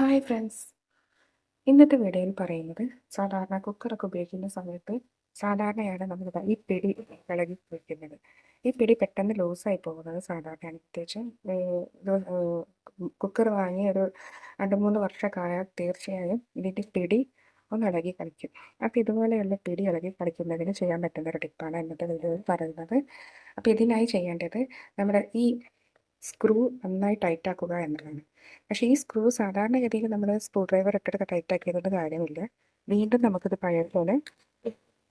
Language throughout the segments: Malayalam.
ഹായ് ഫ്രണ്ട്സ് ഇന്നത്തെ വീഡിയോയിൽ പറയുന്നത് സാധാരണ കുക്കറൊക്കെ ഉപയോഗിക്കുന്ന സമയത്ത് സാധാരണയാണ് നമ്മൾ ഈ പിടി ഇളകി വയ്ക്കുന്നത് ഈ പിടി പെട്ടെന്ന് ലൂസായി പോകുന്നത് സാധാരണയാണ്. പ്രത്യേകിച്ചും കുക്കർ വാങ്ങി ഒരു രണ്ട് മൂന്ന് വർഷക്കായാൽ തീർച്ചയായും ഇതിന്റെ പിടി ഒന്ന് ഇളകി കളിക്കും. അപ്പോൾ ഇതുപോലെയുള്ള പിടി ഇളകി കളിക്കുന്നതിന് ചെയ്യാൻ പറ്റുന്ന ഒരു ടിപ്പാണ് ഇന്നത്തെ വീഡിയോയിൽ പറയുന്നത്. അപ്പോൾ ഇതിനായി ചെയ്യേണ്ടത് നമ്മുടെ ഈ സ്ക്രൂ നന്നായി ടൈറ്റ് ആക്കുക എന്നുള്ളതാണ്. പക്ഷേ ഈ സ്ക്രൂ സാധാരണഗതിയിൽ നമ്മൾ സ്ക്രൂ ഡ്രൈവർ ഇട്ടിട്ട് ടൈറ്റ് ആക്കിയതുകൊണ്ട് കാര്യമില്ല. വീണ്ടും നമുക്കിത് പഴയ പോലെ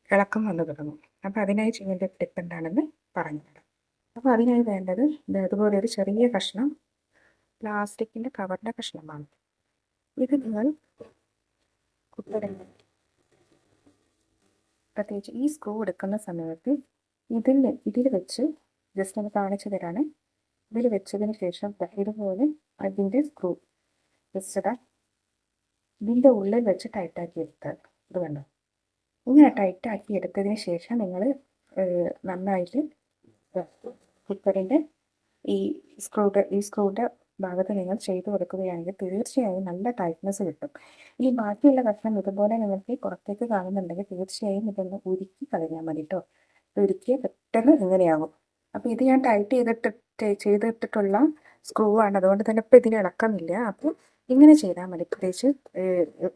ഇളക്കം വന്നു തുടങ്ങും. അപ്പോൾ അതിനായി ചെയ്യേണ്ട ടിപ്പ് എന്താണെന്ന് പറഞ്ഞുതരാം അപ്പോൾ അതിനായി വേണ്ടത് ഇതുപോലെ ഒരു ചെറിയ കഷ്ണം പ്ലാസ്റ്റിക്കിന്റെ കവറിന്റെ കഷ്ണമാണ്. ഇത് നിങ്ങൾ പ്രത്യേകിച്ച് ഈ സ്ക്രൂ എടുക്കുന്ന സമയത്ത് ഇതിൽ ഇതിൽ വെച്ച് ജസ്റ്റ് ഒന്ന് കാണിച്ചു തരാണ്. ഇതിൽ വെച്ചതിന് ശേഷം ഇതുപോലെ അതിന്റെ സ്ക്രൂ ജസ്റ്റ് ഇതിന്റെ ഉള്ളിൽ വെച്ച് ടൈറ്റാക്കി എടുത്താൽ ഇത് വേണ്ട ഇങ്ങനെ ടൈറ്റാക്കി എടുത്തതിന് ശേഷം നിങ്ങൾ നന്നായിട്ട് കുക്കറിന്റെ ഈ സ്ക്രൂടെ ഈ സ്ക്രൂടെ ഭാഗത്ത് നിങ്ങൾ ചെയ്ത് കൊടുക്കുകയാണെങ്കിൽ തീർച്ചയായും നല്ല ടൈറ്റ്നെസ് കിട്ടും. ഈ ബാക്കിയുള്ള കഷ്ണം ഇതുപോലെ നിങ്ങൾക്ക് പുറത്തേക്ക് കാണുന്നുണ്ടെങ്കിൽ തീർച്ചയായും ഇതൊന്ന് ഉരുക്കി കളഞ്ഞാൽ മതി കേട്ടോ ഉരുക്കിയാൽ പെട്ടെന്ന് ഇങ്ങനെയാകും. അപ്പോൾ ഇത് ഞാൻ ടൈറ്റ് ചെയ്തിട്ട് ചെയ്തിട്ടുള്ള സ്ക്രൂ ആണ് അതുകൊണ്ട് തന്നെ ഇപ്പം ഇതിന് ഇളക്കമില്ല. അപ്പോൾ ഇങ്ങനെ ചെയ്താൽ മതി. പ്രത്യേകിച്ച്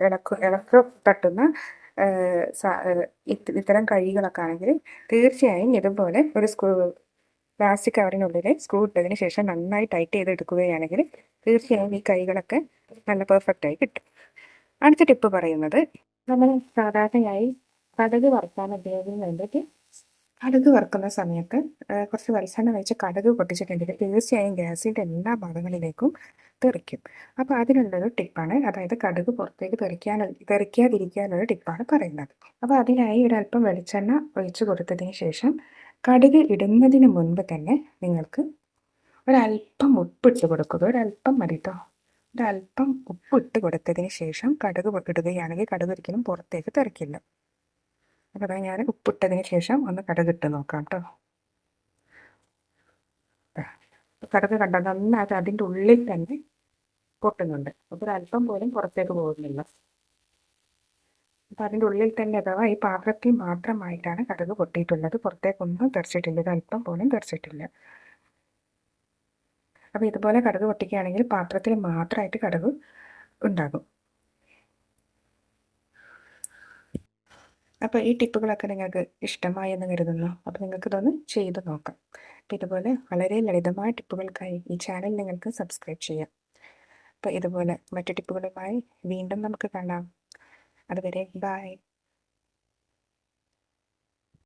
ഇളക്ക ഇളക്ക തട്ടുന്ന ഇത്തരം കഴികളൊക്കെ ആണെങ്കിൽ തീർച്ചയായും ഇതുപോലെ ഒരു സ്ക്രൂ പ്ലാസ്റ്റിക് കവറിനുള്ളിൽ സ്ക്രൂ ഇട്ടതിന് ശേഷം നന്നായി ടൈറ്റ് ചെയ്ത് എടുക്കുകയാണെങ്കിൽ തീർച്ചയായും ഈ കൈകളൊക്കെ നല്ല പെർഫെക്റ്റ് ആയി കിട്ടും. അടുത്ത ടിപ്പ് പറയുന്നത് നമ്മൾ സാധാരണയായി കടക് വറുക്കാൻ ഉപയോഗിക്കുന്നതിന്റെ കടുക് വറുക്കുന്ന സമയത്ത് കുറച്ച് വെളിച്ചെണ്ണ വെച്ച് കടുക് പൊട്ടിച്ചിട്ടുണ്ടെങ്കിൽ തീർച്ചയായും ഗ്യാസിന്റെ എല്ലാ ഭാഗങ്ങളിലേക്കും തെറിക്കും. അപ്പോൾ അതിനുള്ളൊരു ടിപ്പാണ് അതായത് കടുക് പുറത്തേക്ക് തെറിക്കാൻ തെറിക്കാതിരിക്കാനുള്ള ടിപ്പാണ് പറയുന്നത്. അപ്പോൾ അതിനായി ഒരല്പം വെളിച്ചെണ്ണ ഒഴിച്ച് കൊടുത്തതിന് ശേഷം കടുക് ഇടുന്നതിന് മുൻപ് തന്നെ നിങ്ങൾക്ക് ഒരല്പം ഉപ്പിട്ട് കൊടുക്കുക. ഒരല്പം മതി കേട്ടോ ഒരല്പം ഉപ്പിട്ട് കൊടുത്തതിന് ശേഷം കടുക് ഇടുകയാണെങ്കിൽ കടുക് ഒരിക്കലും പുറത്തേക്ക് തെറിക്കില്ല. അപ്പോൾ ഞാൻ ഉപ്പിട്ടതിന് ശേഷം ഒന്ന് കടുകിട്ട് നോക്കാം കേട്ടോ കടുക് കണ്ട? നന്നായിട്ട് അതിന്റെ ഉള്ളിൽ തന്നെ പൊട്ടുന്നുണ്ട്. അപ്പോൾ ഒരല്പം പോലും പുറത്തേക്ക് പോകുന്നില്ല. അപ്പോൾ അതിന്റെ ഉള്ളിൽ തന്നെ അഥവാ ഈ പാത്രത്തിൽ മാത്രമായിട്ടാണ് കടുക് പൊട്ടിയിട്ടുള്ളത്. പുറത്തേക്കൊന്നും തെറിച്ചിട്ടില്ല. ഇത് അല്പം പോലും തെറിച്ചിട്ടില്ല. അപ്പോൾ ഇതുപോലെ കടുക് പൊട്ടിക്കുകയാണെങ്കിൽ പാത്രത്തിൽ മാത്രമായിട്ട് കടുക് ഉണ്ടാകും. അപ്പോൾ ഈ ടിപ്പുകളൊക്കെ നിങ്ങൾക്ക് ഇഷ്ടമായെന്ന് കരുതുന്നു. അപ്പോൾ നിങ്ങൾക്ക് ഇതൊന്ന് ചെയ്തു നോക്കാം. അപ്പോൾ ഇതുപോലെ വളരെ ലളിതമായ ടിപ്പുകൾക്കായി ഈ ചാനൽ നിങ്ങൾക്ക് സബ്സ്ക്രൈബ് ചെയ്യാം. അപ്പോൾ ഇതുപോലെ മറ്റു ടിപ്പുകളുമായി വീണ്ടും നമുക്ക് കാണാം. അതുവരെ ബായ്.